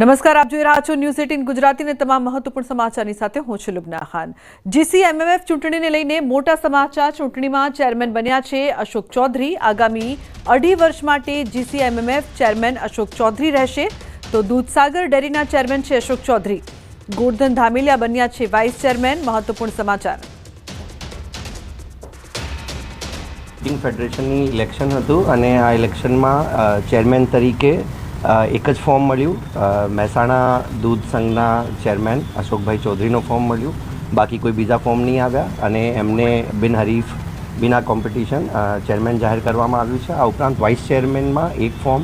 નમસ્કાર, આપ જોઈ રહ્યા છો ન્યૂઝ એટીન ગુજરાતીને તમામ મહત્વપૂર્ણ સમાચારની સાથે હું છું લુબના ખાન. જીસી એમએમએફ ચૂંટણીને લઈને મોટા સમાચાર ચૂંટણીમાં ચેરમેન બન્યા છે અશોક ચૌધરી. આગામી અઢી વર્ષ માટે GC MMF chairman Ashok Chaudhary રહેશે. તો દૂધસાગર ડેરીના ચેરમેન છે અશોક ચૌધરી. ગોરધન ધામેલિયા બન્યા છે વાઇસ ચેરમેન. મહત્વપૂર્ણ સમાચાર. ફેડરેશનની ઇલેક્શન હતું અને આ ઇલેક્શનમાં ચેરમેન તરીકે એક જ ફોર્મ મળ્યું. મહેસાણા દૂધ સંઘના ચેરમેન અશોકભાઈ ચૌધરીનો ફોર્મ મળ્યું. બાકી કોઈ બીજા ફોર્મ નહીં આવ્યા અને એમને બિનહરીફ બિના કોમ્પિટિશન ચેરમેન જાહેર કરવામાં આવ્યું છે. આ ઉપરાંત વાઇસ ચેરમેનમાં એક ફોર્મ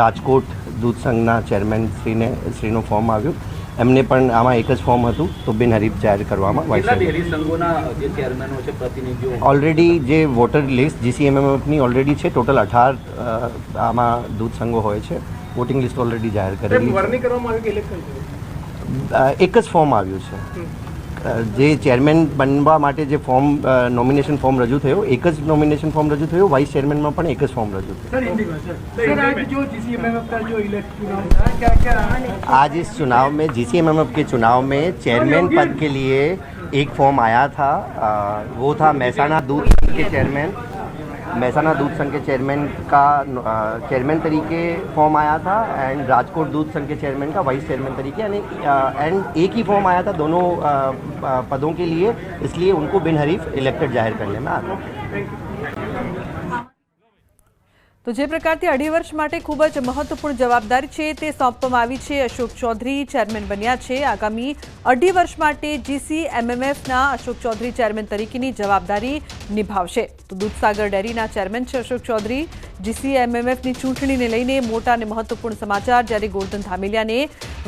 રાજકોટ દૂધ સંઘના ચેરમેન શ્રીને, શ્રીનું ફોર્મ આવ્યું. એમને પણ આમાં એક જ ફોર્મ હતું તો બિનહરીફ જાહેર કરવામાં વાઇસ કેટલા ચેરમેન જે ચેરમેનો છે પ્રતિનિધિઓ ઓલરેડી જે વોટર લિસ્ટ જીસીએમએમએફની ઓલરેડી છે ટોટલ અઢાર આમાં દૂધ સંઘો હોય છે વોટિંગ લિસ્ટ ઓલરેડી જાહેર કરેલી એક જ ફોર્મ આવ્યું છે. જે ચેરમેન બનવા માટે જે ફોર્મ નોમિનેશન ફોર્મ રજૂ થયો એક જ નોમિનેશન ફોર્મ રજૂ થયું વાઇસ ચેરમેનમાં પણ એક જ ફોર્મ રજૂ થયું सर हिंदी में सर सर आज जो जीसीएमएमएफ का जो इलेक्ट चुनाव था क्या क्या आज इस चुनाव में जीसीएमएमएफ के चुनाव में चेयरमैन पद के लिए एक फॉर्म आया था अ, वो था महसाना दूध संघ के चेयरमैन महसाना दूध संघ के चेयरमैन का चेयरमैन तरीके फॉर्म आया था एंड राजकोट दूध संघ के चेयरमैन का वाइस चेयरमैन तरीके, यानी एंड एक ही फॉर्म आया था दोनों पदों के लिए, इसलिए उनको बिन हरीफ इलेक्टेड ज़ाहिर करने में आता તો જે પ્રકારથી અઢી વર્ષ માટે ખૂબ જ મહત્વપૂર્ણ જવાબદારી છે તે સોંપવામાં આવી છે. અશોક ચૌધરી ચેરમેન બન્યા છે. આગામી અઢી વર્ષ માટે જીસી એમએમએફના અશોક ચૌધરી ચેરમેન તરીકેની જવાબદારી નિભાવશે. તો દૂધસાગર ડેરીના ચેરમેન છે અશોક ચૌધરી. જીસી એમએમએફની ચૂંટણીને લઈને મોટા અને મહત્વપૂર્ણ સમાચાર જ્યારે ગોરધન ધામેલિયાને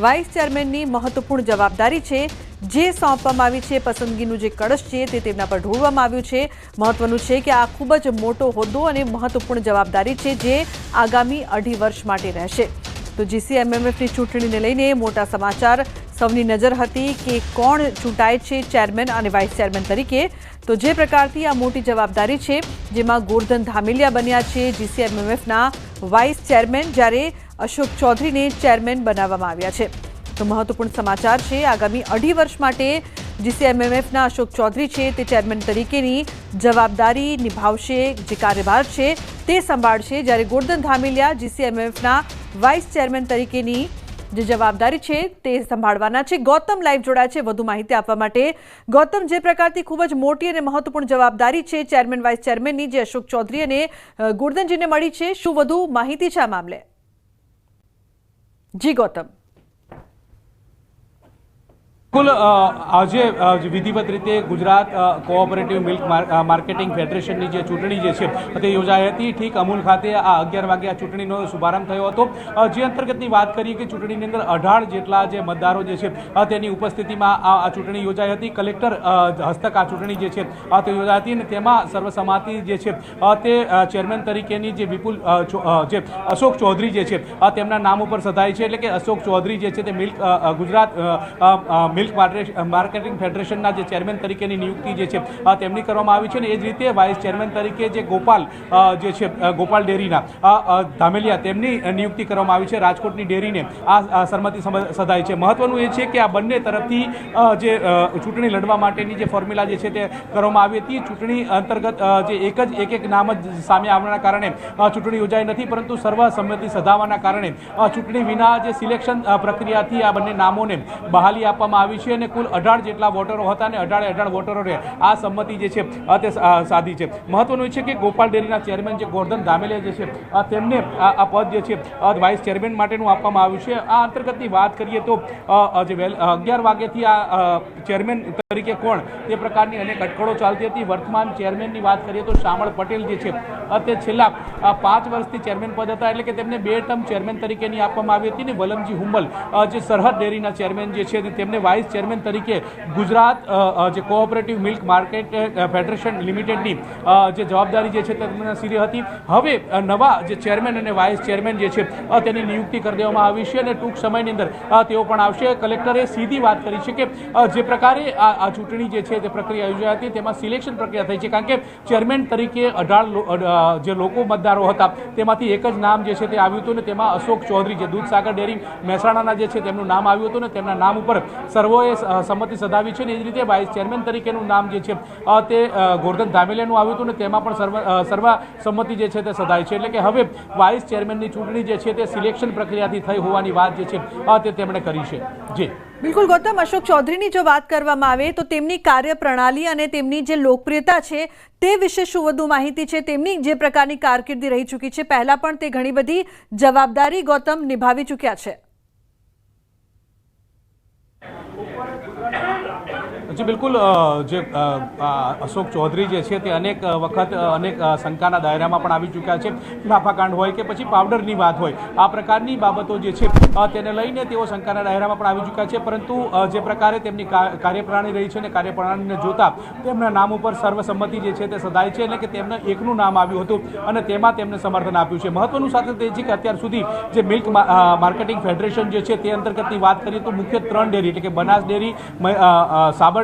વાઇસ ચેરમેનની મહત્વપૂર્ણ જવાબદારી છે જે સોંપવામાં આવી છે, પસંદગીનું જે કળશ છે તે તેમના પર ઢોળવામાં આવ્યું છે. મહત્વનું છે કે આ ખૂબ જ મોટો હોદ્દો અને મહત્વપૂર્ણ જવાબદારી છે જે આગામી અઢી વર્ષ માટે રહેશે. તો જીસીએમએમએફની ચૂંટણીને લઈને મોટા સમાચાર. સૌની નજર હતી કે કોણ ચૂંટાય છે ચેરમેન અને વાઇસ ચેરમેન તરીકે. તો જે પ્રકારથી આ મોટી જવાબદારી છે, જેમાં ગોરધન ધામેલિયા બન્યા છે જીસીએમએમએફના વાઇસ ચેરમેન, જ્યારે અશોક ચૌધરીને ચેરમેન બનાવવામાં આવ્યા છે. તો મહત્વપૂર્ણ સમાચાર છે. આગામી અઢી વર્ષ માટે જીસીએમએમએફના અશોક ચૌધરી છે તે ચેરમેન તરીકેની જવાબદારી નિભાવશે, જે કાર્યભાર છે તે સંભાળશે. જ્યારે ગોરધન ધામેલિયા જીસીએમએમએફના વાઇસ ચેરમેન તરીકેની જે જવાબદારી છે તે સંભાળવાના છે. ગૌતમ લાઈવ જોડાયા છે વધુ માહિતી આપવા માટે. ગૌતમ, જે પ્રકારથી ખૂબ જ મોટી અને મહત્વપૂર્ણ જવાબદારી છે ચેરમેન, વાઇસ ચેરમેનની, જે અશોક ચૌધરી અને ગોરધનજીને મળી છે. શું વધુ માહિતી છે આ મામલે? જી ગૌતમ. અ, આજે વિધિવત રીતે ગુજરાત કોઓપરેટિવ મિલ્ક માર્કેટિંગ ફેડરેશનની જે ચૂંટણી જે છે તે યોજાઈ હતી. ઠીક અમૂલ ખાતે આ અગિયાર વાગે આ ચૂંટણીનો શુભારંભ થયો હતો. જે અંતર્ગતની વાત કરીએ કે ચૂંટણીની અંદર અઢાર જેટલા જે મતદારો જે છે તેની ઉપસ્થિતિમાં આ ચૂંટણી યોજાઈ હતી. કલેક્ટર હસ્તક આ ચૂંટણી જે છે તે યોજાઈ હતી અને તેમાં સર્વસંમતિ જે છે તે ચેરમેન તરીકેની જે વિપુલ જે અશોક ચૌધરી જે છે તેમના નામ ઉપર સધાય છે. એટલે કે અશોક ચૌધરી જે છે તે મિલ્ક ગુજરાત અ, મિલ્ક માર્કેટિંગ ફેડરેશનના જે ચેરમેન તરીકેની નિયુક્તિ જે છે તેમની કરવામાં આવી છે અને એ જ રીતે વાઇસ ચેરમેન તરીકે જે ગોપાલ જે છે ગોપાલ ડેરીના ધામેલિયા તેમની નિયુક્તિ કરવામાં આવી છે. રાજકોટની ડેરીને આ સરમતી સધાય છે. મહત્વનું એ છે કે આ બંને તરફથી જે ચૂંટણી લડવા માટેની જે ફોર્મ્યુલા જે છે તે કરવામાં આવી હતી. ચૂંટણી અંતર્ગત જે એક જ, એક એક નામ જ સામે આવવાના કારણે ચૂંટણી યોજાઈ નથી, પરંતુ સર્વસંમતિ સધાવાના કારણે ચૂંટણી વિના જે સિલેક્શન પ્રક્રિયાથી આ બંને નામોને બહાલી આપવામાં આવી છે અને કુલ અઢાર જેટલા વોટરો હતા અને અઢારે અઢાર વોટરોએ આ સંમતિ જે છે તે સાધી છે. મહત્વનું છે કે ગોપાલ ડેરીના ચેરમેન જે ગોરધન ધામેલિયા જે છે તેમને આ પદ જે છે વાઇસ ચેરમેન માટેનું આપવામાં આવ્યું છે. આ અંતર્ગતની વાત કરીએ તો જે વેલ અગિયાર વાગ્યાથી આ ચેરમેન તરીકે કોણ? તે પ્રકારની અનેક અટકળો ચાલતી હતી. વર્તમાન ચેરમેનની વાત કરીએ તો શામળ પટેલ જે છે તે છેલ્લા પાંચ વર્ષથી ચેરમેન પદ હતા એટલે કે તેમને બે ટર્મ ચેરમેન તરીકેની આપવામાં આવી હતી ને વલમજી હુંબલ જે સરહદ ડેરીના ચેરમેન જે છે તેમને વાઇસ ચેરમેન તરીકે ગુજરાત જે કોઓપરેટિવ મિલ્ક માર્કેટ ફેડરેશન લિમિટેડની જે જવાબદારી જે છે તેમના સીરી હતી. હવે નવા જે ચેરમેન અને વાઇસ ચેરમેન જે છે તેની નિયુક્તિ કરી દેવામાં આવી છે અને ટૂંક સમયની અંદર તેઓ પણ આવશે. કલેક્ટરે સીધી વાત કરી છે કે જે પ્રકારે આ ચૂંટણી જે છે તે પ્રક્રિયા યોજાઈ હતી તેમાં સિલેક્શન પ્રક્રિયા થઈ છે. કારણ કે ચેરમેન તરીકે અઢાર જે લોકો મતદારો હતા, તેમાંથી એક જ નામ જે છે તે આવ્યું હતું ને તેમાં અશોક ચૌધરી જે દૂધસાગર ડેરી મહેસાણાના જે છે તેમનું નામ આવ્યું હતું ને તેમના નામ ઉપર સર્વોએ સંમતિ સધાવી છે ને એ જ રીતે વાઇસ ચેરમેન તરીકેનું નામ જે છે તે ગોરધન ધામેલિયાનું આવ્યું હતું ને તેમાં પણ સર્વ સર્વસંમતિ સર્વ સંમતિ જે છે તે સધાઈ છે. એટલે કે હવે વાઇસ ચેરમેનની ચૂંટણી જે છે તે સિલેક્શન પ્રક્રિયાથી થઈ હોવાની વાત જે છે તે તેમણે કરી છે. જી. બિલકુલ ગૌતમ, અશોક ચૌધરીની જો વાત કરવામાં આવે તો તેમની કાર્યપ્રણાલી અને તેમની જે લોકપ્રિયતા છે તે વિશે શું વધુ માહિતી છે? તેમની જે પ્રકારની કારકિર્દી રહી ચૂકી છે, પહેલાં પણ તે ઘણી બધી જવાબદારી ગૌતમ નિભાવી ચૂક્યા છે. જી, બિલકુલ જે અશોક ચૌધરી જે છે તે અનેક વખત અનેક શંકાના દાયરામાં પણ આવી ચૂક્યા છે. લાફાકાંડ હોય કે પછી પાવડરની વાત હોય, આ પ્રકારની બાબતો જે છે તેને લઈને તેઓ શંકાના દાયરામાં પણ આવી ચૂક્યા છે. પરંતુ જે પ્રકારે તેમની કાર્યપ્રણાલી રહી છે અને કાર્યપ્રણાલીને જોતા તેમના નામ ઉપર સર્વસંમતિ જે છે તે સદાય છે એટલે કે તેમને એકનું નામ આવ્યું હતું અને તેમાં તેમને સમર્થન આપ્યું છે. મહત્વનું સાથે તે છે કે અત્યાર સુધી જે મિલ્ક માર્કેટિંગ ફેડરેશન જે છે તે અંતર્ગતની વાત કરીએ તો મુખ્ય ત્રણ ડેરી એટલે કે બનાસ ડેરી સાબર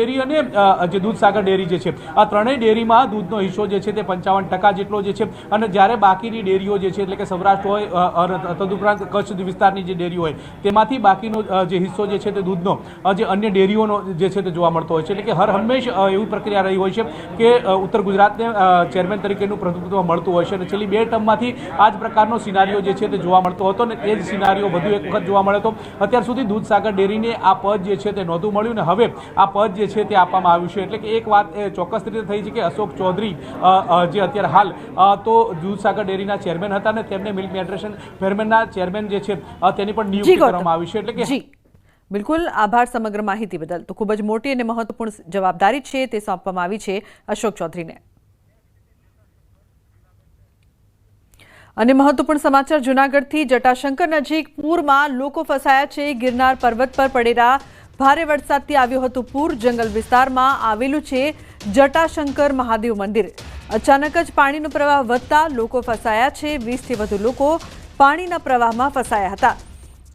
ડેરી અને જે દૂધસાગર ડેરી જે છે, આ ત્રણેય ડેરીમાં દૂધનો હિસ્સો જે છે તે પંચાવન ટકા જેટલો જે છે અને જ્યારે બાકીની ડેરીઓ જે છે એટલે કે સૌરાષ્ટ્ર હોય તદુપરાંત કચ્છ વિસ્તારની જે ડેરી હોય, તેમાંથી બાકીનો જે હિસ્સો જે છે તે દૂધનો જે અન્ય ડેરીઓનો જે છે તે જોવા મળતો હોય છે. એટલે કે હર હંમેશ એવી પ્રક્રિયા રહી હોય છે કે ઉત્તર ગુજરાતને ચેરમેન તરીકેનું પ્રતિનિધિત્વ મળતું હોય છે અને છેલ્લી બે ટર્મમાંથી આ જ પ્રકારનો સિનારીઓ જે છે તે જોવા મળતો હતો અને એ જ સિનારીઓ વધુ એક વખત જોવા મળ્યો હતો. અત્યાર સુધી દૂધસાગર ડેરીને આ પદ જે છે તે નહોતું મળ્યું ને હવે આ પદ જે છે તે આપવામાં આવ્યું છે. એટલે કે એક વાત એ ચોક્કસ રીતે થઈ છે કે અશોક ચૌધરી જે અત્યારે હાલ તો દૂધસાગર ડેરીના ચેરમેન હતા ને તેમને મિલ્ક ફેડરેશન ફેરમેનના ચેરમેન જે છે તેની પણ નિયુક્તિ કરવામાં આવી છે. એટલે કે બિલકુલ આભાર સમગ્ર માહિતી બદલ. તો ખૂબ જ મોટી અને મહત્વપૂર્ણ જવાબદારી છે તે સોંપવામાં આવી છે અશોક ચૌધરીને. અને મહત્વપૂર્ણ સમાચાર જૂનાગઢથી જટાશંકર નજીક પૂરમાં લોકો ફસાયા છે. ગિરનાર પર્વત પર પડેલા ભારે વરસાદથી આવ્યું હતું પૂર જંગલ વિસ્તારમાં આવેલું છે જટાશંકર મહાદેવ મંદિર. અચાનક જ પાણીનો પ્રવાહ વધતા લોકો ફસાયા છે. વીસથી વધુ લોકો પાણીના પ્રવાહમાં ફસાયા હતા.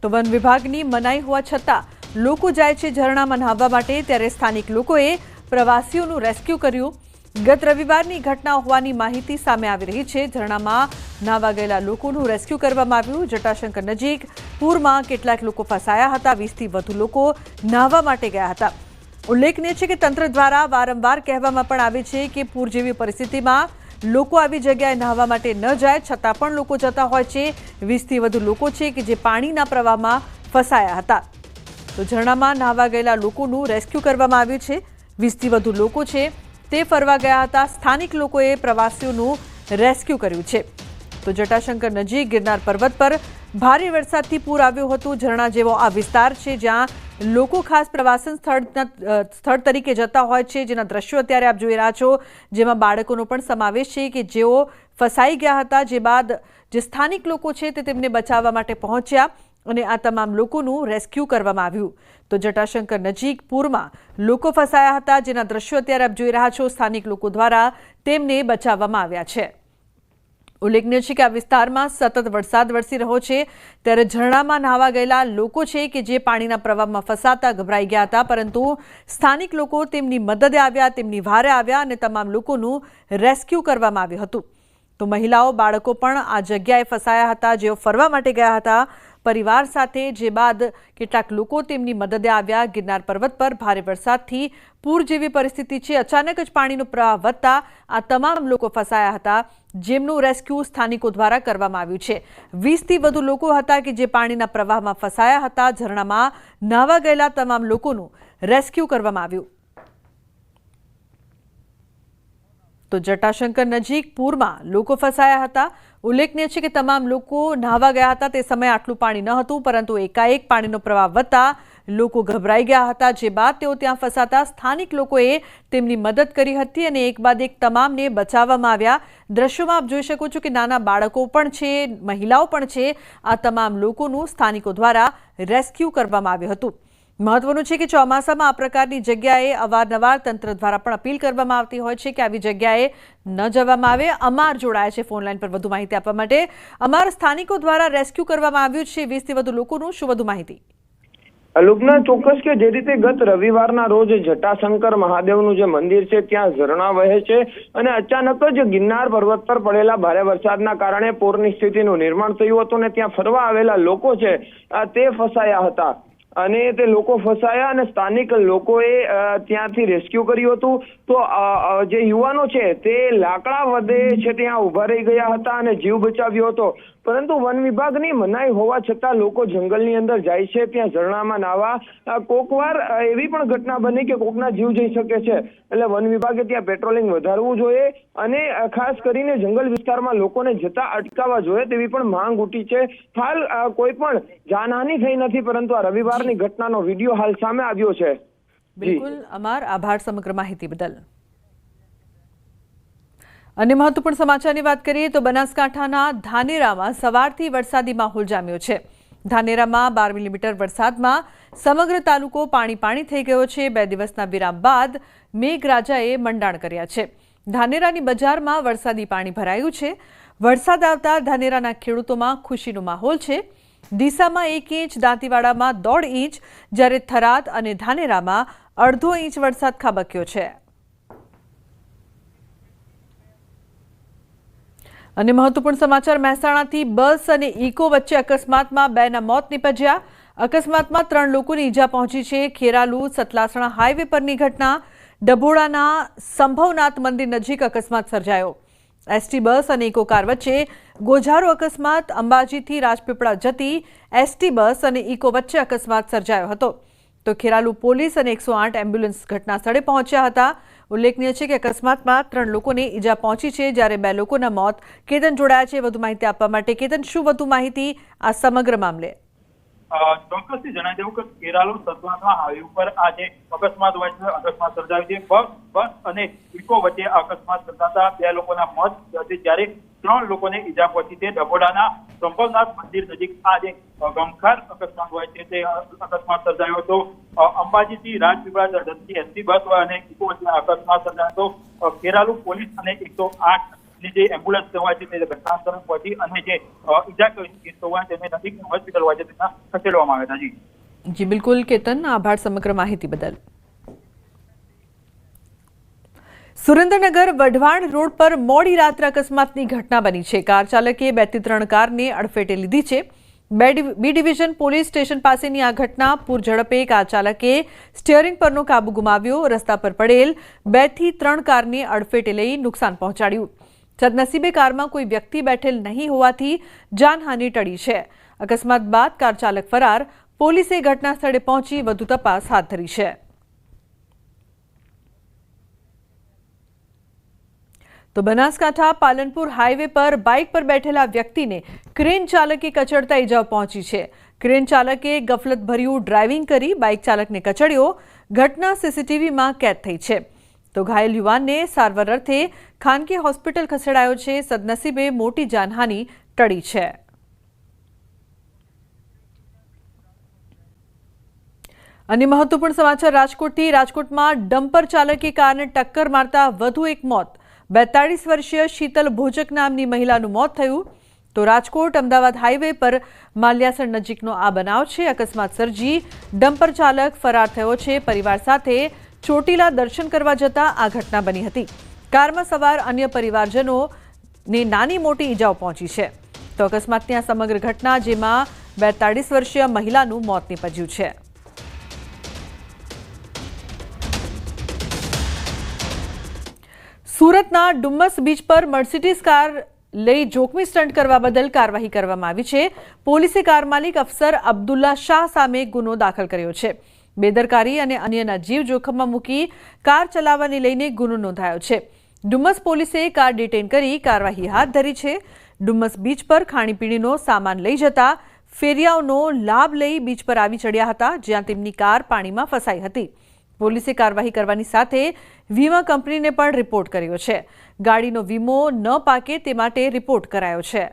તો વન વિભાગની મનાઈ હોવા છતાં લોકો જાય છે ઝરણામાં નહાવા માટે. ત્યારે સ્થાનિક લોકોએ પ્રવાસીઓનું રેસ્ક્યુ કર્યું. ગત રવિવારની ઘટના હોવાની માહિતી સામે આવી રહી છે. ઝરણામાં નાવા ગયેલા લોકોનું રેસ્ક્યુ કરવામાં આવ્યું. જટાશંકર નજીક પૂરમાં કેટલાક લોકો ફસાયા હતા. વીસથી વધુ લોકો નાહવા માટે ગયા હતા. ઉલ્લેખનીય છે કે તંત્ર દ્વારા વારંવાર કહેવામાં પણ આવે છે કે પૂર જેવી પરિસ્થિતિમાં લોકો આવી જગ્યાએ નાહવા માટે ન જાય, છતાં પણ લોકો જતા હોય છે. વીસથી વધુ લોકો છે કે જે પાણીના પ્રવાહમાં ફસાયા હતા. તો ઝરણામાં નાહવા ગયેલા લોકોનું રેસ્ક્યુ કરવામાં આવ્યું છે. વીસથી વધુ લોકો છે તે ફરવા ગયા હતા. સ્થાનિક લોકોએ પ્રવાસીઓનું રેસ્ક્યુ કર્યું છે. તો જટાશંકર નજીક ગિરનાર પર્વત પર ભારે વરસાદથી પૂર આવ્યું હતું. ઝરણા જેવો આ વિસ્તાર છે જ્યાં લોકો ખાસ પ્રવાસન સ્થળના સ્થળ તરીકે જતા હોય છે. જેના દ્રશ્યો અત્યારે આપ જોઈ રહ્યા છો. જેમાં બાળકોનો પણ સમાવેશ છે કે જેઓ ફસાઈ ગયા હતા. જે બાદ જે સ્થાનિક લોકો છે તે તેમને બચાવવા માટે પહોંચ્યા. અને આ તમામ લોકોનું રેસ્ક્યુ કરવામાં આવ્યું. તો જટાશંકર નજીક પૂરમાં લોકો ફસાયા હતા, જેના દ્રશ્યો અત્યારે આપ જોઈ રહ્યા છો. સ્થાનિક લોકો દ્વારા તેમને બચાવવામાં આવ્યા છે. ઉલ્લેખનીય છે કે આ વિસ્તારમાં સતત વરસાદ વરસી રહ્યો છે. ત્યારે ઝરણામાં નહાવા ગયેલા લોકો છે કે જે પાણીના પ્રવાહમાં ફસાતા ગભરાઈ ગયા હતા, પરંતુ સ્થાનિક લોકો તેમની મદદે આવ્યા, તેમની વારે આવ્યા અને તમામ લોકોનું રેસ્ક્યુ કરવામાં આવ્યું હતું. તો મહિલાઓ, બાળકો પણ આ જગ્યાએ ફસાયા હતા, જેઓ ફરવા માટે ગયા હતા. પરિવાર સાથે, જે બાદ કેટલાક લોકો તેમની મદદે આવ્યા. ગિરનાર પર્વત પર ભારે વરસાદથી પૂર જેવી પરિસ્થિતિ છે. અચાનક જ પાણીનો પ્રવાહ વધતા આ તમામ લોકો ફસાયા હતા. જેમનું રેસ્ક્યુ સ્થાનિકો દ્વારા કરવામાં આવ્યું છે. વીસથી વધુ લોકો હતા કે જે પાણીના પ્રવાહમાં ફસાયા હતા. ઝરણામાં નાહવા ગયેલા તમામ લોકોનું રેસ્ક્યુ કરવામાં આવ્યું. તો જટાશંકર નજીક પૂરમાં લોકો ફસાયા હતા. ઉલ્લેખનીય છે કે તમામ લોકો નાહવા ગયા હતા. તે સમયે આટલું પાણી ન હતું, પરંતુ એકાએક પાણીનો પ્રવાહ વધતા લોકો ગભરાઈ ગયા હતા. જે બાદ તેઓ ત્યાં ફસાતા સ્થાનિક લોકોએ તેમની મદદ કરી હતી અને એક બાદ એક તમામને બચાવવામાં આવ્યા. દ્રશ્યોમાં આપ જોઈ શકો છો કે નાના બાળકો પણ છે, મહિલાઓ પણ છે. આ તમામ લોકોનું સ્થાનિકો દ્વારા રેસ્ક્યુ કરવામાં આવ્યું હતું. મહત્વનું છે કે ચોમાસામાં આ પ્રકારની જગ્યાએ અવારનવાર તંત્ર દ્વારા પણ અપીલ કરવામાં આવતી હોય છે કે આવી જગ્યાએ ન જવામાં આવે. અમાર જોડાયા છે ફોન લાઈન પર વધુ માહિતી આપવા માટે. અમાર સ્થાનિકો દ્વારા રેસ્ક્યુ કરવામાં આવ્યું છે. વીસથી વધુ લોકોનું શું વધુ માહિતી? અલુગના ચોક્કસ કે જે રીતે ગત રવિવારના રોજ જટાશંકર મહાદેવનું જે મંદિર છે, ત્યાં ઝરણા વહે છે અને અચાનક જ ગિરનાર પર્વત પર પડેલા ભારે વરસાદના કારણે પૂરની સ્થિતિનું નિર્માણ થયું હતું અને ત્યાં ફરવા આવેલા લોકો છે તે ફસાયા હતા. અને તે લોકો ફસાયા અને સ્થાનિક લોકોએ ત્યાંથી રેસ્ક્યુ કર્યું હતું. તો જે યુવાનો છે, તે લાકડા વધે છે ત્યાં ઊભા રહી ગયા હતા અને જીવ બચાવ્યો હતો. પરંતુ વન વિભાગની મનાઈ હોવા છતાં લોકો જંગલની અંદર જાય છે, ત્યાં ઝરણામાં નાવા કોકવાર એવી પણ ઘટના બની કે કોકના જીવ જઈ શકે છે. એટલે વન વિભાગે ત્યાં પેટ્રોલિંગ વધારવું જોઈએ અને ખાસ કરીને જંગલ વિસ્તારમાં લોકોને જતા અટકાવવા જોઈએ તેવી પણ માંગ ઉઠી છે. હાલ કોઈ પણ જાનહાની થઈ નથી, પરંતુ આ રવિવારની ઘટનાનો વીડિયો હાલ સામે આવ્યો છે. બિલકુલ. અમાર આભાર સમગ્ર માહિતી બદલ. અને મહત્વપૂર્ણ સમાચારની વાત કરીએ તો બનાસકાંઠાના ધાનેરામાં સવારથી વરસાદી માહોલ જામ્યો છે. ધાનેરામાં બાર મિલીમીટર વરસાદમાં સમગ્ર તાલુકો પાણી પાણી થઈ ગયો છે. બે દિવસના વિરામ બાદ મેઘરાજાએ મંડાણ કર્યા છે. ધાનેરાની બજારમાં વરસાદી પાણી ભરાયું છે. વરસાદ આવતા ધાનેરાના ખેડૂતોમાં ખુશીનો માહોલ છે. ડીસામાં એક ઇંચ, દાંતીવાડામાં દોઢ ઇંચ, જ્યારે થરાદ અને ધાનેરામાં અડધો ઇંચ વરસાદ ખાબક્યો છે. અને મહત્વપૂર્ણ સમાચાર, મહેસાણાથી બસ અને ઇકો વચ્ચે અકસ્માતમાં બેના મોત નીપજ્યા. અકસ્માતમાં ત્રણ લોકોની ઈજા પહોંચી છે. ખેરાલુ, સતલાસણા હાઈવે પરની ઘટના ડભોડાના સંભવનાથ મંદિર નજીક અકસ્માત સર્જાયો. એસટી બસ અને ઇકો કાર વચ્ચે ગોઝારો અકસ્માત. અંબાજીથી રાજપીપળા જતી એસટી બસ અને ઇકો વચ્ચે અકસ્માત સર્જાયો હતો. તો ખેરાલુ પોલીસ અને એકસો આઠ એમ્બ્યુલન્સ ઘટના સ્થળે પહોંચ્યા હતા. ઉલ્લેખનીય છે કે અકસ્માતમાં ત્રણ લોકોને ઈજા પહોંચી છે, જ્યારે બે લોકોના મોત કેતન જોડાયા છે. વધુ માહિતી આપવા માટે કેતન, શું વધુ માહિતી આ સમગ્ર મામલે? ચોક્કસથી જણાવી દેવું કે કેરાલો સતવાના હાઈવે ઉપર આજે અકસ્માત અકસ્માત સર્જાયો છે. બસ બસ અને ઇકો વચ્ચે અકસ્માત સર્જાતા બે લોકોના મોત છે. જ્યારે ત્રણ લોકોને ઈજા પહોંચી છે. ડભોડાના સંભવનાથ મંદિર નજીક આજે ગમખાર અકસ્માત હોય છે. તે અકસ્માત સર્જાયો હતો. અંબાજીથી રાજપીપળા જતી એસટી બસ અને ઇકો વચ્ચે અકસ્માત સર્જાયો હતો. કેરાલુ પોલીસ અને એકસો આઠ ની જે એમ્બ્યુલન્સ સેવા છે તે ઘટના સ્થળે પહોંચી અને જે અ, ઈજાગ્રસ્ત હોય તેને નજીકની હોસ્પિટલ હોય છે તેના ખસેડવામાં આવ્યા હતા. જી. જી બિલકુલ કેતન. આભાર સમગ્ર માહિતી બદલ. સુરેન્દ્રનગર વઢવાણ રોડ પર મોડી રાત્રે અકસ્માતની ઘટના બની છે. કાર ચાલકે બેથી ત્રણ કારને અડફેટે લીધી છે. બે ડિવ- બી ડિવિઝન પોલીસ સ્ટેશન પાસેની આ ઘટના પૂર ઝડપે કાર ચાલકે સ્ટિયરિંગ પરનો કાબુ ગુમાવ્યો. રસ્તા પર પડેલ બેથી ત્રણ કારને અડફેટે લઈ નુકસાન પહોંચાડ્યું. સદનસીબે કારમાં કોઈ વ્યક્તિ બેઠેલ નહીં હોવાથી જાનહાનિ ટળી છે. અકસ્માત બાદ કાર ચાલક ફરાર, પોલીસે ઘટના સ્થળે પહોંચી વધુ તપાસ હાથ ધરી છે. તો બનાસકાંઠા પાલનપુર હાઈવે પર બાઇક પર બેઠેલા વ્યક્તિને ક્રેન ચાલકે કચડતા ઇજાઓ પહોંચી છે. ક્રેન ચાલકે ગફલતભર્યું ડ્રાઇવિંગ કરી બાઇક ચાલકને કચડ્યો. ઘટના સીસીટીવીમાં કેદ થઈ છે. તો ઘાયલ યુવાનને સારવાર અર્થે ખાનગી હોસ્પિટલ ખસેડાયો છે. સદનસીબે મોટી જાનહાની ટળી છે. અને મહત્વપૂર્ણ સમાચાર, રાજકોટથી. રાજકોટમાં ડમ્પર ચાલકે કારને ટક્કર મારતા વધુ એક મોત. બેતાળીસ વર્ષીય શીતલ ભોજક નામની મહિલાનું મોત થયું. તો રાજકોટ અમદાવાદ હાઈવે પર માલ્યાસર નજીકનો આ બનાવ છે. અકસ્માત સર્જી ડમ્પર ચાલક ફરાર થયો છે. પરિવાર સાથે ચોટીલા દર્શન કરવા જતા આ ઘટના બની હતી. કારમાં સવાર અન્ય પરિવારજનોને નાની મોટી ઈજાઓ પહોંચી છે. તો અકસ્માતની આ સમગ્ર ઘટના જેમાં બેતાળીસ વર્ષીય મહિલાનું મોત નીપજ્યું છે. સુરતના ડુમ્મસ બીચ પર મર્સિડીઝ કાર લઈ જોખમી સ્ટન્ટ કરવા બદલ કાર્યવાહી કરવામાં આવી છે. પોલીસે કાર માલિક અફસર અબ્દુલ્લા શાહ સામે ગુનો દાખલ કર્યો છે. બેદરકારી અને અન્યના જીવ જોખમમાં મૂકી કાર ચલાવવાની લઈને ગુનો નોંધાયો છે. ડુમસ પોલીસે કાર ડિટેન કરી કાર્યવાહી હાથ ધરી છે. ડુમ્મસ બીચ પર ખાણીપીણીનો સામાન લઈ જતા ફેરિયાઓનો લાભ લઈ બીચ પર આવી ચડ્યા હતા, જ્યાં તેમની કાર પાણીમાં ફસાઈ હતી. પોલીસે કાર્યવાહી કરવાની સાથે વીમા કંપનીને પણ રિપોર્ટ કર્યો છે. ગાડીનો વીમો ન પાકે તે માટે રિપોર્ટ કરાયો છે.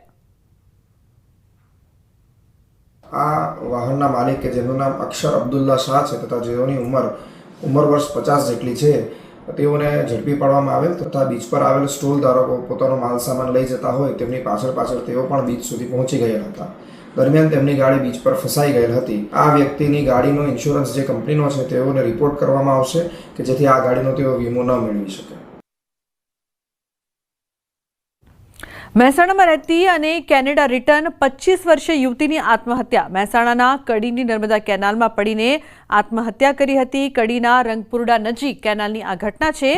આ વાહનના માલિક કે જેનું નામ અક્ષર અબ્દુલ્લા શાહ છે તથા જેઓની ઉંમર ઉંમર વર્ષ પચાસ જેટલી છે, તેઓને ઝડપી પાડવામાં આવેલ તથા બીચ પર આવેલ સ્ટોલ ધારકો પોતાનો માલ સામાન લઈ જતા હોય તેમની પાછળ પાછળ તેઓ પણ બીચ સુધી પહોંચી ગયેલા હતા. દરમિયાન તેમની ગાડી બીચ પર ફસાઈ ગયેલ હતી. આ વ્યક્તિની ગાડીનો ઇન્સ્યોરન્સ જે કંપનીનો છે તેઓને રિપોર્ટ કરવામાં આવશે કે જેથી આ ગાડીનો તેઓ વીમો ન મેળવી શકે. મહેસાણામાં રહેતી અને કેનેડા રિટર્ન પચીસ વર્ષે યુવતીની આત્મહત્યા. મહેસાણાના કડીની નર્મદા કેનાલમાં પડીને આત્મહત્યા કરી હતી. કડીના રંગપુરડા નજીક કેનાલની આ ઘટના છે.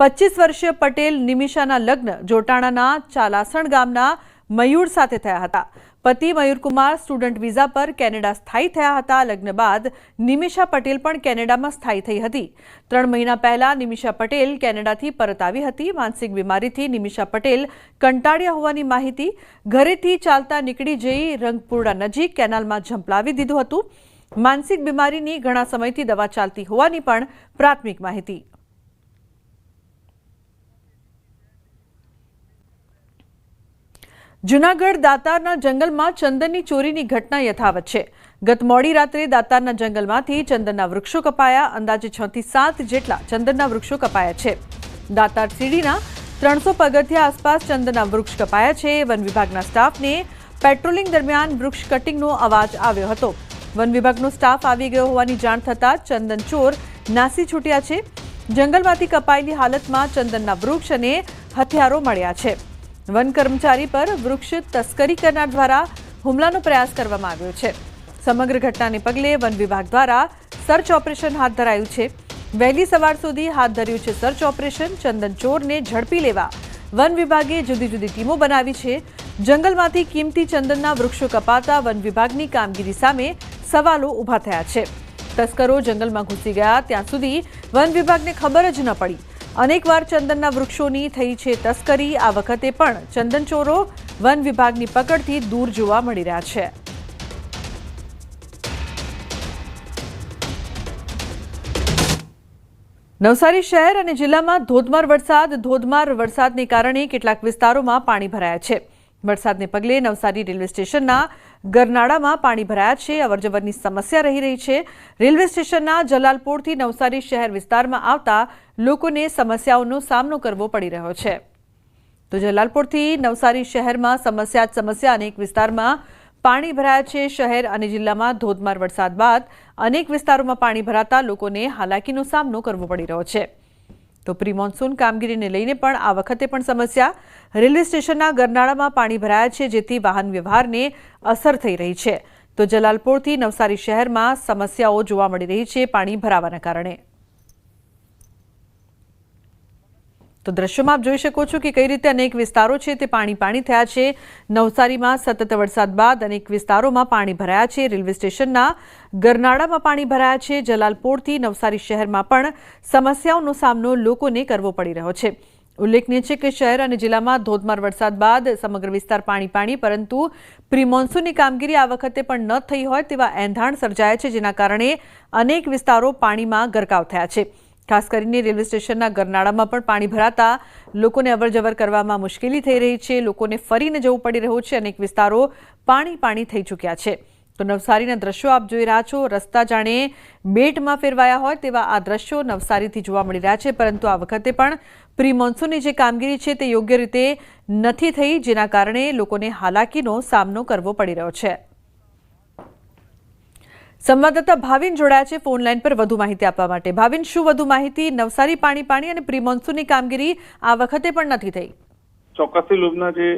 પચીસ વર્ષીય પટેલ નિમિષાના લગ્ન જોટાણાના ચાલાસણ ગામના મયુર સાથે થયા હતા. પતિ મયુરકુમાર સ્ટુડન્ટ વિઝા પર કેનેડા સ્થાયી થયા હતા. લગ્ન બાદ નિમિષા પટેલ પણ કેનેડામાં સ્થાયી થઈ હતી. ત્રણ મહિના પહેલા નિમિષા પટેલ કેનેડાથી પરત આવી હતી. માનસિક બીમારીથી નિમિષા પટેલ કંટાળ્યા હોવાની માહિતી ઘરેથી ચાલતા નીકળી જઈ રંગપુરડા નજીક કેનાલમાં ઝંપલાવી દીધું હતું. માનસિક બીમારીની ઘણા સમયથી દવા ચાલતી હોવાની પણ પ્રાથમિક માહિતી. જૂનાગઢ દાતારના જંગલમાં ચંદનની ચોરીની ઘટના યથાવત છે. ગત મોડી રાત્રે દાતારના જંગલમાંથી ચંદનના વૃક્ષો કપાયા. અંદાજે છ થી સાત જેટલા ચંદનના વૃક્ષો કપાયા છે. દાતાર સીડીના ત્રણસો પગથિયા આસપાસ ચંદનના વૃક્ષ કપાયા છે. વન વિભાગના સ્ટાફને પેટ્રોલિંગ દરમિયાન વૃક્ષ કટિંગનો અવાજ આવ્યો હતો. વન વિભાગનો સ્ટાફ આવી ગયો હોવાની જાણ થતાં ચંદન ચોર નાસી છૂટ્યા છે. જંગલમાંથી કપાયેલી હાલતમાં ચંદનના વૃક્ષ અને હથિયારો મળ્યા છે. વન કર્મચારી પર વૃક્ષ તસ્કરી કરનાર દ્વારા હુમલાનો પ્રયાસ કરવામાં આવ્યો છે. સમગ્ર ઘટનાને પગલે વન વિભાગ દ્વારા સર્ચ ઓપરેશન હાથ ધરાયું છે. વહેલી સવાર સુધી હાથ ધર્યું છે સર્ચ ઓપરેશન. ચંદન ચોરને ઝડપી લેવા વન વિભાગે જુદી જુદી ટીમો બનાવી છે. જંગલમાંથી કિંમતી ચંદનના વૃક્ષો કપાતા વન વિભાગની કામગીરી સામે સવાલો ઊભા થયા છે. તસ્કરો જંગલમાં ઘૂસી ગયા. ત્યાં સુધી વન વિભાગને ખબર જ ન પડી. અનેકવાર ચંદનના વૃક્ષોની થઈ છે તસ્કરી. આ વખતે પણ ચંદનચોરો વન વિભાગની પકડથી દૂર જોવા મળી રહ્યા છે. નવસારી શહેર અને જિલ્લામાં ધોધમાર વરસાદ, ધોધમાર વરસાદને કારણે કેટલાક વિસ્તારોમાં પાણી ભરાયા છે. વરસાદને પગલે નવસારી રેલવે સ્ટેશનના ગરનાળામાં પાણી ભરાયા છે. અવરજવરની સમસ્યા રહી રહી છે. રેલવે સ્ટેશનના જલાલપોરથી નવસારી શહેર વિસ્તારમાં આવતા લોકોને સમસ્યાઓનો સામનો કરવો પડી રહ્યો છે. તો જલાલપોરથી નવસારી શહેરમાં સમસ્યા જ સમસ્યા. અનેક વિસ્તારમાં પાણી ભરાયા છે. શહેર અને જિલ્લામાં ધોધમાર વરસાદ બાદ અનેક વિસ્તારોમાં પાણી ભરાતા લોકોને હાલાકીનો સામનો કરવો પડી રહ્યો છે. તો પ્રી મોન્સૂન કામગીરીને લઈને પણ આ વખતે પણ સમસ્યા. રેલવે સ્ટેશનના ગરનાળામાં પાણી ભરાયા છે, જેથી વાહન વ્યવહારને અસર થઈ રહી છે. તો જલાલપોરથી નવસારી શહેરમાં સમસ્યાઓ જોવા મળી રહી છે પાણી ભરાવાના કારણે. તો દ્રશ્યમાં આપ જોઈ શકો છો કે કઈ રીતે અનેક વિસ્તારો છે તે પાણી પાણી થયા છે. નવસારીમાં સતત વરસાદ બાદ અનેક વિસ્તારોમાં પાણી ભરાયા છે. રેલવે સ્ટેશનના ગરનાળામાં પાણી ભરાયા છે. જલાલપોરથી નવસારી શહેરમાં પણ સમસ્યાઓનો સામનો લોકોને કરવો પડી રહ્યો છે. ઉલ્લેખનીય છે કે શહેર અને જિલ્લામાં ધોધમાર વરસાદ બાદ સમગ્ર વિસ્તાર પાણી પાણી, પરંતુ પ્રી મોન્સૂનની કામગીરી આ વખતે પણ ન થઈ હોય તેવા એંધાણ સર્જાયા છે, જેના કારણે અનેક વિસ્તારો પાણીમાં ગરકાવ થયા છે. ખાસ કરીને રેલવે સ્ટેશનના ગરનાળામાં પણ પાણી ભરાતા લોકોને અવરજવર કરવામાં મુશ્કેલી થઈ રહી છે. લોકોને ફરીને જવું પડી રહ્યું છે અનેક વિસ્તારો પાણી પાણી થઈ ચૂક્યા છે. તો નવસારીના દ્રશ્યો આપ જોઈ રહ્યા છો. રસ્તા જાણે બેટમાં ફેરવાયા હોય તેવા આ દ્રશ્યો નવસારીથી જોવા મળી રહ્યા છે. પરંતુ આ વખતે પણ પ્રી મોન્સૂનની જે કામગીરી છે તે યોગ્ય રીતે નથી થઈ, જેના કારણે લોકોને હાલાકીનો સામનો કરવો પડી રહ્યો છે. સંવાદદાતા ભાવિન જોડાયા છે ફોન લાઇન પર વધુ માહિતી આપવા માટે. ભાવિન, શું વધુ માહિતી? નવસારી પાણી પાણી અને પ્રી મોન્સૂનની કામગીરી આ વખતે પણ નથી થઈ. ચોક્કસથી લોભના જે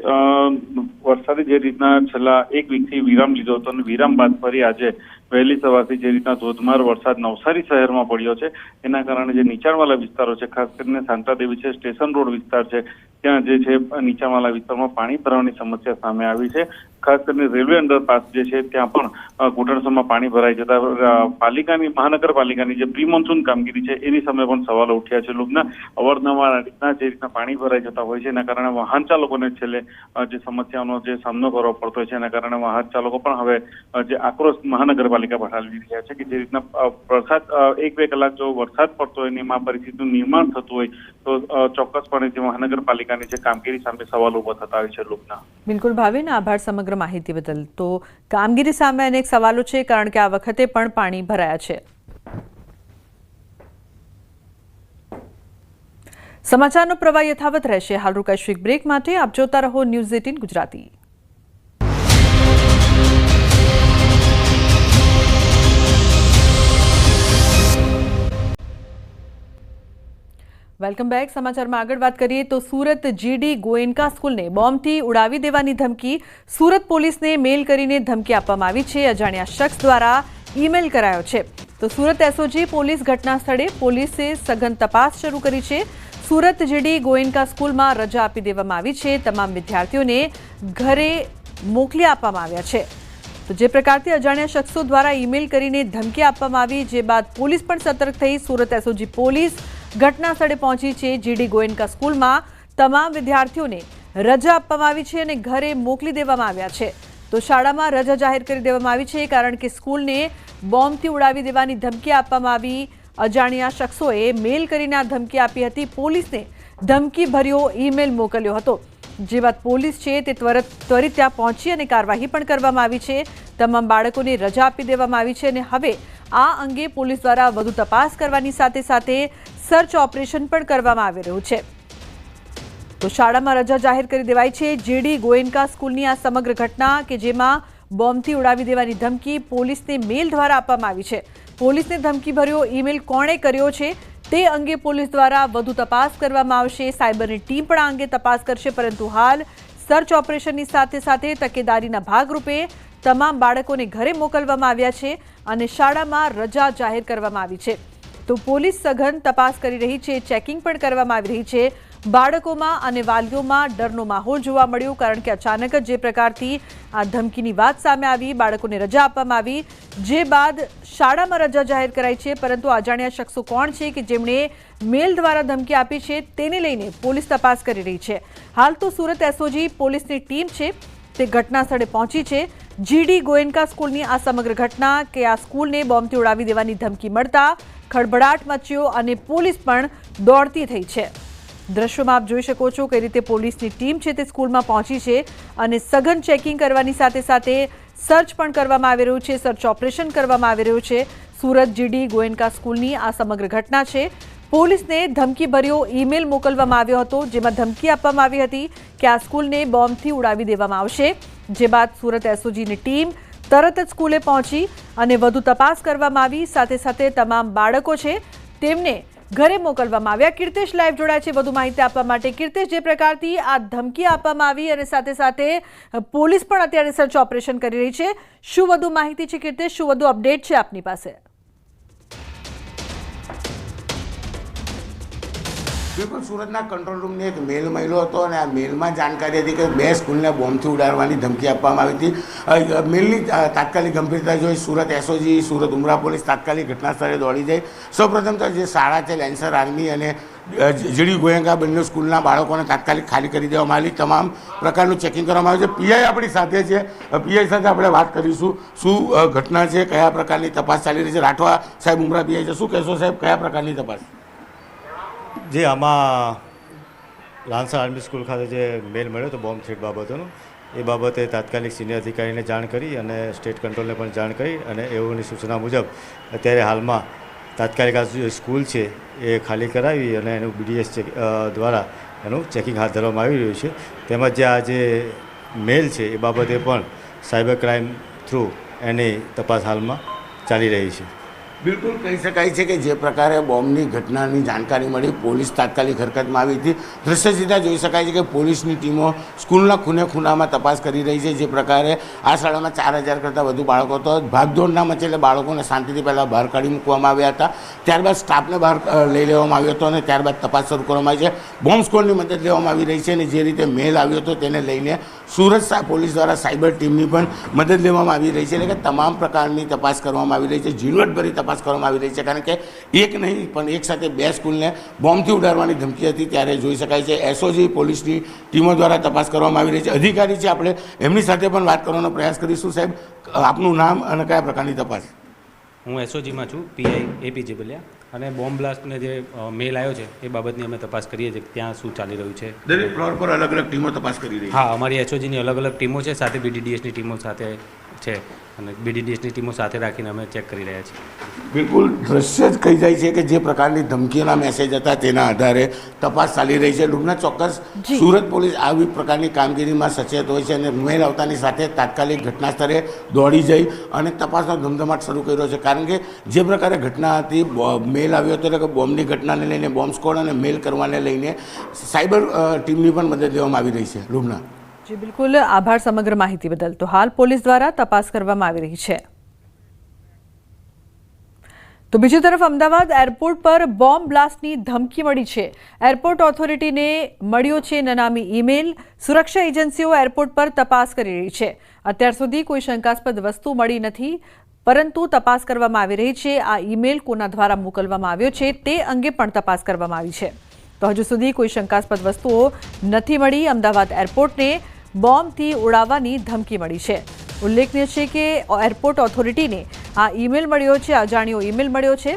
વરસાદે જે રીતના છેલ્લા એક વીકથી વિરામ લીધો હતો અને વિરામ બાદ ફરી આજે વહેલી સવારથી જે રીતના ધોધમાર વરસાદ નવસારી શહેરમાં પડ્યો છે, એના કારણે જે નીચાણવાળા વિસ્તારો છે, ખાસ કરીને સાંતાદેવી છે, સ્ટેશન રોડ વિસ્તાર છે, ત્યાં જે છે, નીચાણવાળા વિસ્તારમાં પાણી ભરવાની સમસ્યા સામે આવી છે. ખાસ કરીને રેલવે અંડરપાસ જે છે, ત્યાં પણ ઘૂંટણસમાં પાણી ભરાઈ જતા પાલિકાની, મહાનગરપાલિકાની જે પ્રી મોન્સૂન કામગીરી છે, એની સામે પણ સવાલો ઉઠ્યા છે. લોકોના અવારનવાર રીતના જે રીતના પાણી ભરાઈ જતા હોય છે, એના કારણે વાહન ચાલકોને છેલ્લે જે સમસ્યાનો જે સામનો કરવો પડતો હોય છે, એના કારણે વાહન ચાલકો પણ હવે જે આક્રોશ મહાનગરપાલિકા પર ઠાલવી રહ્યા છે કે જે રીતના વરસાદ એક બે કલાક જો વરસાદ પડતો હોય એમાં પરિસ્થિતિનું નિર્માણ થતું હોય, તો ચોક્કસપણે જે મહાનગરપાલિકાની જે કામગીરી સામે સવાલ ઊભા થતા હોય છે લોકના. બિલકુલ, ભાવિન, આભાર સમગ્ર માહિતી બદલ. તો કામગીરી સામે અનેક સવાલો છે, કારણ કે આ વખતે પણ પાણી ભરાયા છે. સમાચારનો પ્રવાહ યથાવત રહેશે. હાલ રોકાઈશું બ્રેક માટે આપ જોતા રહો news eighteen Gujarati. Welcome back. સમાચારમાં આગળ વાત કરીએ તો સુરત જીડી ગોએન્કા સ્કૂલને બોમ્બથી ઉડાવી દેવાની ધમકી. સુરત પોલીસને મેલ કરીને ધમકી આપવામાં આવી છે. અજાણ્યા શખ્સ દ્વારા ઈમેલ કરાયો છે. તો સુરત એસઓજી પોલીસ ઘટના સ્થળે પોલીસે સઘન તપાસ શરૂ કરી છે. સુરત જીડી ગોયનકા સ્કૂલમાં રજા આપી દેવામાં આવી છે. તમામ વિદ્યાર્થીઓને ઘરે મોકલી આપવામાં આવ્યા છે. તો જે પ્રકારથી અજાણ્યા શખ્સો દ્વારા ઈમેલ કરીને ધમકી આપવામાં આવી, જે બાદ પોલીસ પણ સતર્ક થઈ. સુરત એસઓજી પોલીસ ઘટના સ્થળે પહોંચી છે જીડી ગોયનકા સ્કૂલમાં. તમામ વિદ્યાર્થીઓને રજા આપવામાં આવી છે અને ઘરે મોકલી દેવામાં આવ્યા છે. તો શાળામાં રજા જાહેર કરી દેવામાં આવી છે કારણ કે સ્કૂલને બોમ્બથી ઉડાવી દેવાની ધમકી આપવામાં આવી. અજાણ્યા શખ્સોએ મેલ કરીને આ ધમકી આપી હતી. પોલીસને ધમકી ભર્યો ઈમેલ મોકલ્યો હતો. જે બાદ પોલીસ છે તે ત્વરત ત્વરિત ત્યાં પહોંચી અને કાર્યવાહી પણ કરવામાં આવી છે. તમામ બાળકોને રજા આપી દેવામાં આવી છે અને હવે આ અંગે પોલીસ દ્વારા વધુ તપાસ કરવાની સાથે સાથે સર્ચ ઓપરેશન પણ કરવામાં આવી રહ્યું છે. તો શાળામાં રજા જાહેર કરી દેવાઈ છે. જેડી ગોયન્કા સ્કૂલની આ સમગ્ર ઘટના કે જેમાં બોમ્બથી ઉડાવી દેવાની ધમકી પોલીસને મેલ દ્વારા આપવામાં આવી છે. પોલીસને ધમકી ભર્યો ઈમેલ કોણે કર્યો છે તે અંગે પોલીસ દ્વારા વધુ તપાસ કરવામાં આવશે. સાયબરની ટીમ પણ આ અંગે તપાસ કરશે, પરંતુ હાલ સર્ચ ઓપરેશનની સાથે સાથે તકેદારીના ભાગરૂપે તમામ બાળકોને ઘરે મોકલવામાં આવ્યા છે અને શાળામાં રજા જાહેર કરવામાં આવી છે. તો પોલીસ સઘન તપાસ કરી રહી છે, ચેકિંગ પણ કરવામાં આવી રહી છે. બાળકોમાં અને વાલીઓમાં ડરનો માહોલ જોવા મળ્યો કારણ કે અચાનક જ પ્રકારથી આ ધમકીની વાત સામે આવી, બાળકોને રજા આપવામાં આવી, જે બાદ શાળામાં રજા જાહેર કરાઈ છે. પરંતુ અજાણ્યા શખ્સો કોણ છે કે જેમણે મેલ દ્વારા ધમકી આપી છે તેને લઈને પોલીસ તપાસ કરી રહી છે. હાલ તો સુરત એસઓજી પોલીસની ટીમ છે. તે ઘટના સ્થળે પહોંચી છે. જીડી ગોયનકા સ્કૂલની આ સમગ્ર ઘટના કે આ સ્કૂલને બોમ્બથી ઉડાવી દેવાની ધમકી મળતા ખળભળાટ મચ્યો અને પોલીસ પણ દોડતી થઈ છે. દ્રશ્યોમાં આપ જોઈ શકો છો કઈ રીતે પોલીસની ટીમ છે તે સ્કૂલમાં પહોંચી છે અને સઘન ચેકિંગ કરવાની સાથે સાથે સર્ચ પણ કરવામાં આવી રહ્યું છે, સર્ચ ઓપરેશન કરવામાં આવી રહ્યું છે. સુરત જીડી ગોયન્કા સ્કૂલની આ સમગ્ર ઘટના છે. પોલીસને ધમકી ભર્યો ઈમેલ મોકલવામાં આવ્યો હતો, જેમાં ધમકી આપવામાં આવી હતી કે આ સ્કૂલને બોમ્બથી ઉડાવી દેવામાં આવશે. જે બાદ સુરત એસઓજીની ટીમ તરત જ સ્કૂલે પહોંચી અને વધુ તપાસ કરવામાં આવી. સાથે સાથે તમામ બાળકો છે તેમને ઘરે મોકલવામાં આવ્યા. કીર્તેશ લાઈવ જોડાય છે. વધુ માહિતી આપવા માટે કીર્તેશ જે પ્રકારથી આ ધમકી આપવામાં આવી અને સાથે સાથે પોલીસ પણ અત્યારે સર્ચ ઓપરેશન કરી રહી છે. શું વધુ માહિતી છે કીર્તેશ? શું વધુ અપડેટ છે આપની પાસે? બિલકુલ સુરતના કંટ્રોલ રૂમને એક મેલ મળ્યો હતો અને આ મેલમાં જાણકારી હતી કે બે સ્કૂલને બોમ્બથી ઉડાડવાની ધમકી આપવામાં આવી હતી. મેલની તાત્કાલિક ગંભીરતા જોઈ સુરત એસઓજી સુરત ઉમરા પોલીસ તાત્કાલિક ઘટના સ્થળે દોડી જાય સૌપ્રથમ તો જે શાળા છે લેન્સર આર્મી અને જીડી ગોયંકા બંને સ્કૂલના બાળકોને તાત્કાલિક ખાલી કરી દેવામાં આવી. તમામ પ્રકારનું ચેકિંગ કરવામાં આવ્યું છે. પીઆઈ આપણી સાથે છે. પીઆઈ સાથે આપણે વાત કરીશું. શું ઘટના છે? કયા પ્રકારની તપાસ ચાલી રહી છે? રાઠવા સાહેબ ઉમરા પીઆઈ છે. શું કહેશો સાહેબ? કયા પ્રકારની તપાસ? જે આમાં લાન્સા આર્મી સ્કૂલ ખાતે જે મેલ મળ્યો હતો બોમ્બ થ્રેટ બાબતોનો, એ બાબતે તાત્કાલિક સિનિયર અધિકારીને જાણ કરી અને સ્ટેટ કંટ્રોલને પણ જાણ કરી અને એઓની સૂચના મુજબ અત્યારે હાલમાં તાત્કાલિક આ જે સ્કૂલ છે એ ખાલી કરાવી અને એનું બીડીએસ ચેક દ્વારા એનું ચેકિંગ હાથ ધરવામાં આવી રહ્યું છે. તેમજ જે આ જે મેલ છે એ બાબતે પણ સાયબર ક્રાઇમ થ્રુ એની તપાસ હાલમાં ચાલી રહી છે. બિલકુલ કહી શકાય છે કે જે પ્રકારે બોમ્બની ઘટનાની જાણકારી મળી, પોલીસ તાત્કાલિક હરકતમાં આવી હતી. દ્રશ્ય સીધા જોઈ શકાય છે કે પોલીસની ટીમો સ્કૂલના ખૂને ખૂનામાં તપાસ કરી રહી છે, જે પ્રકારે આ શાળામાં ચાર હજાર કરતાં વધુ બાળકો હતો. ભાગદોડના મચે એટલે બાળકોને શાંતિથી પહેલાં બહાર કાઢી મૂકવામાં આવ્યા હતા. ત્યારબાદ સ્ટાફને બહાર લઈ લેવામાં આવ્યો હતો અને ત્યારબાદ તપાસ શરૂ કરવામાં આવી છે. બોમ્બ સ્કોડની મદદ લેવામાં આવી રહી છે અને જે રીતે મેલ આવ્યો હતો તેને લઈને સુરત પોલીસ દ્વારા સાયબર ટીમની પણ મદદ લેવામાં આવી રહી છે. એટલે કે તમામ પ્રકારની તપાસ કરવામાં આવી રહી છે. ઝીણવટભરી તપાસ કરવામાં આવી રહી છે. કારણ કે એક નહીં, પણ એક સાથે બે સ્કૂલને બોમ્બથી ઉડાડવાની ધમકી હતી. ત્યારે જોઈ શકાય છે, એસઓજી પોલીસની ટીમો દ્વારા તપાસ કરવામાં આવી રહી છે. અધિકારી છે, આપણે એમની સાથે પણ વાત કરવાનો પ્રયાસ કરીશું. સાહેબ, આપનું નામ અને કયા પ્રકારની તપાસ? હું એસઓજીમાં છું પીઆઈ એપી જીબલિયા અને બોમ્બ બ્લાસ્ટને જે મેલ આવ્યો છે એ બાબતની અમે તપાસ કરીએ છીએ ત્યાં શું ચાલી રહ્યું છે. દરેક ફ્લોર પર અલગ અલગ ટીમો તપાસ કરી રહી હા અમારી એસઓજીની અલગ અલગ ટીમો છે સાથે બીડીડીએસની ટીમો સાથે છે. અને બીડીડીએસની ટીમો સાથે રાખીને અમે ચેક કરી રહ્યા છીએ. બિલકુલ દ્રશ્ય જ કહી જાય છે કે જે પ્રકારની ધમકીઓના મેસેજ હતા તેના આધારે તપાસ ચાલી રહી છે. લુબના ચોક્કસ સુરત પોલીસ આવી પ્રકારની કામગીરીમાં સચેત હોય છે અને મેલ આવતાની સાથે તાત્કાલિક ઘટના સ્થળે દોડી જઈ અને તપાસનો ધમધમાટ શરૂ કર્યો છે. કારણ કે જે પ્રકારે ઘટના હતી મેલ આવ્યો હતો એટલે કે બોમ્બની ઘટનાને લઈને બોમ્બ સ્કોડ અને મેલ કરવાને લઈને સાયબર ટીમની પણ મદદ લેવામાં આવી રહી છે. લુબના. જી, બિલકુલ. આભાર સમગ્ર માહિતી બદલ. તો હાલ પોલીસ દ્વારા તપાસ કરવામાં આવી રહી છે. તો બીજી તરફ અમદાવાદ એરપોર્ટ પર બોમ્બ બ્લાસ્ટની ધમકી મળી છે. એરપોર્ટ ઓથોરિટીને મળ્યો છે નનામી ઈમેલ. સુરક્ષા એજન્સીઓ એરપોર્ટ પર તપાસ કરી રહી છે. અત્યાર સુધી કોઈ શંકાસ્પદ વસ્તુ મળી નથી, પરંતુ તપાસ કરવામાં આવી રહી છે. આ ઈમેલ કોના દ્વારા મોકલવામાં આવ્યો છે તે અંગે પણ તપાસ કરવામાં આવી છે. તો હજુ સુધી કોઈ શંકાસ્પદ વસ્તુઓ નથી મળી અમદાવાદ એરપોર્ટને. બોમ્બથી ઉડાવવાની ધમકી મળી છે. ઉલ્લેખનીય છે કે એરપોર્ટ ઓથોરિટીને આ ઈમેલ મળ્યો છે, અજાણ્યો ઈમેલ મળ્યો છે.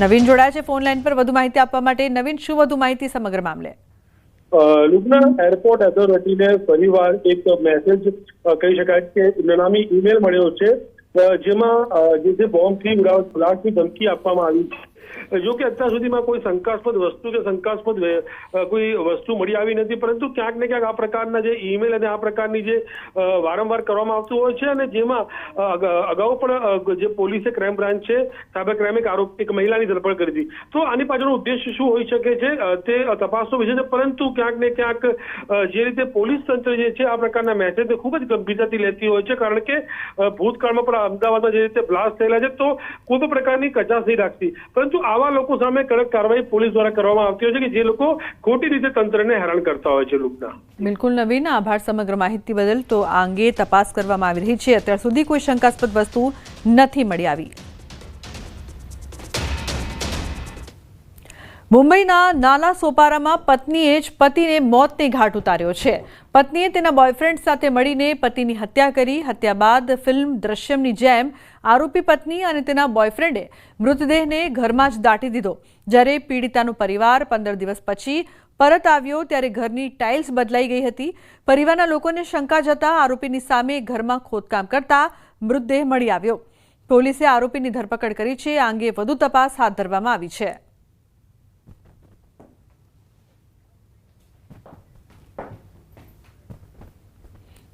નવીન જોડાયા છે ફોન લાઈન પર, વધુ માહિતી આપવા માટે નવીન, શું વધુ માહિતી સમગ્ર મામલે? લુબના એરપોર્ટ ઓથોરિટીને ફરીવાર એક મેસેજ કહી શકાય કે નામી ઈમેલ મળ્યો છે જેમાં જે બોમ્બથી ઉડાવ ધમકી આપવામાં આવી છે. જો કે અત્યાર સુધીમાં કોઈ શંકાસ્પદ વસ્તુ કે શંકાસ્પદ કોઈ વસ્તુ મળી આવી નથી, પરંતુ ક્યાંક ને ક્યાંક આ પ્રકારના જે ઈમેલ અને આ પ્રકારની જે વારંવાર કરવામાં આવતું હોય છે અને જેમાં અગાઉ પણ જે પોલીસે ક્રાઇમ બ્રાન્ચ છે સાયબર ક્રાઇમે એક આરોપ, એક મહિલાની ધરપકડ કરી હતી. તો આની પાછળનો ઉદ્દેશ્ય શું હોઈ શકે છે? તે તપાસનો વિષય છે, પરંતુ ક્યાંક ને ક્યાંક જે રીતે પોલીસ તંત્ર જે છે, આ પ્રકારના મેસેજ ખૂબ જ ગંભીરતાથી લેતી હોય છે, કારણ કે ભૂતકાળમાં પણ અમદાવાદમાં જે રીતે બ્લાસ્ટ થયેલા છે, તો કોઈ પણ પ્રકારની કચાશ નહીં રાખતી. પરંતુ આવા લોકો સામે કડક કાર્યવાહી પોલીસ દ્વારા કરવામાં આવતી હોય છે કે જે લોકો ખોટી રીતે તંત્રને હેરાન કરતા હોય છે લોકના. બિલકુલ નવીન. આભાર સમગ્ર માહિતી બદલ. તો આ અંગે તપાસ કરવામાં આવી રહી છે. અત્યાર સુધી કોઈ શંકાસ્પદ વસ્તુ નથી મળી આવી. મુંબઈના નાલા સોપારામાં પત્નીએ જ પતિને મોતને ઘાટ ઉતાર્યો છે. પત્નીએ તેના બોયફ્રેન્ડ સાથે મળીને પતિની હત્યા કરી. હત્યા બાદ ફિલ્મ દ્રશ્યમની જેમ આરોપી પત્ની અને તેના બોયફ્રેન્ડે મૃતદેહને ઘરમાં જ દાટી દીધો. જ્યારે પીડિતાનો પરિવાર પંદર દિવસ પછી પરત આવ્યો ત્યારે ઘરની ટાઇલ્સ બદલાઈ ગઈ હતી. પરિવારના લોકોને શંકા જતા આરોપીની સામે ઘરમાં ખોદકામ કરતા મૃતદેહ મળી આવ્યો. પોલીસે આરોપીની ધરપકડ કરી છે. આ અંગે વધુ તપાસ હાથ ધરવામાં આવી છે.